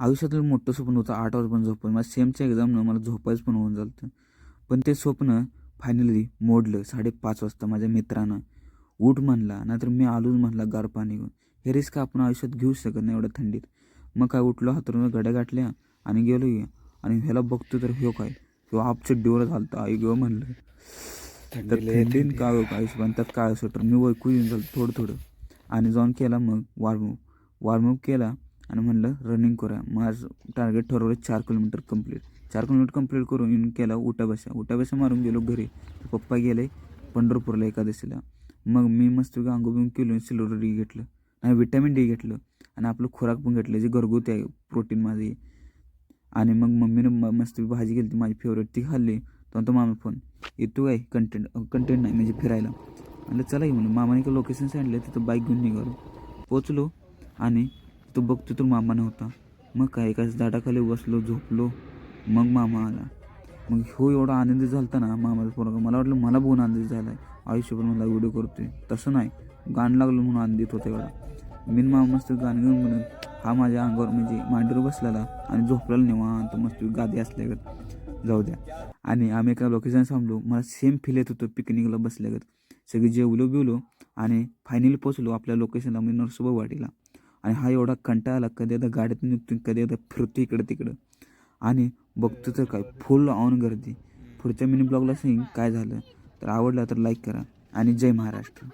आयुष्यातलं मोठं स्वप्न होतं आठ वाजपर्यंत झोपून मला सेमच्या एक्झामनं मला झोपायचं पण होऊन झालं पण ते स्वप्न फायनली मोडलं साडेपाच वाजता माझ्या मित्रानं. उठ म्हणला नाहीतर मी आलोच म्हणला गार पाणी घेऊन. हे रिस्क आपण आयुष्यात घेऊ शकत नाही एवढ्या थंडीत. मग काय उठलो हातरून गड्या गाठल्या आणि गेलो आणि ह्याला बघतो तर ह्यो काय? ह्यो आपच्या डोळं झालता आई गं म्हणलं. तर थंडीन काय हो काय हिशोबाने त्यात काय स्वेटर मी वैकू येऊन झालं थोडं थोडं. आणि जाऊन केला मग वॉर्मअप वॉर्मअप केला आणि म्हणलं रनिंग करूया. माझं टार्गेट ठरवलं चार किलोमीटर कंप्लीट. चार किलोमीटर कंप्लीट करून येऊन केला उठा बसा. मारून गेलो घरी. पप्पा गेले पंढरपूरला एकादशीला. मग मी मस्त अंगो बिंग केलो सिल्वर डी घेतलं. आणि विटॅमिन डी घेतलं. आणि आपलं खुराक पण घेतलं. जे घरगुती आहे प्रोटीन माझी. आणि मग मम्मीनं म- मस्त भाजी केली ती माझी फेवरेट ती खाल्ली. तर तो मामा फोन. येतो काय? कंटेंट कंटेंट नाही म्हणजे फिरायला. म्हणलं चला की. म्हणून मामाने का लोकेशन सांडलं तिथं बाईक घेऊन निघालो. पोचलो आणि तो बघतो तर मामा नव्हता. मग काय एकाच झाडाखाली बसलो झोपलो. मग मामा आला. मग हो एवढा आनंद झालता ना मामाचा पोरगा. मला वाटलं मला बघून आनंदित झाला आहे आयुष्यभर मला व्हिडिओ करतोय. तसं नाही. गाणं लागलं म्हणून आनंदित होतं एवढा. मी मामा मस्त गाणं घेऊन म्हणून हा माझ्या अंगावर म्हणजे मांडीवर बसलेला आणि झोपलेला निवांत मस्त गादी असल्यागत. जाऊ द्या. आणि आम्ही एका लोकेशन थांबलो. मला सेम फील येत होतं पिकनिकला बसल्यागत. सगळी जेवलो बिवलो आणि फायनली पोचलो आपल्या लोकेशनला म्हणजे नरसोबा वाटीला आणि हा एवढा कंटाळा आला कधी एकदा गाडीतून निघतो कधी एकदा फिरतो इकडं तिकडं. आणि बघतो तर काय फुल ऑन गर्दी. पुढच्या मिनी ब्लॉगला सांग काय झालं. तर आवडलं तर लाईक करा. आणि जय महाराष्ट्र.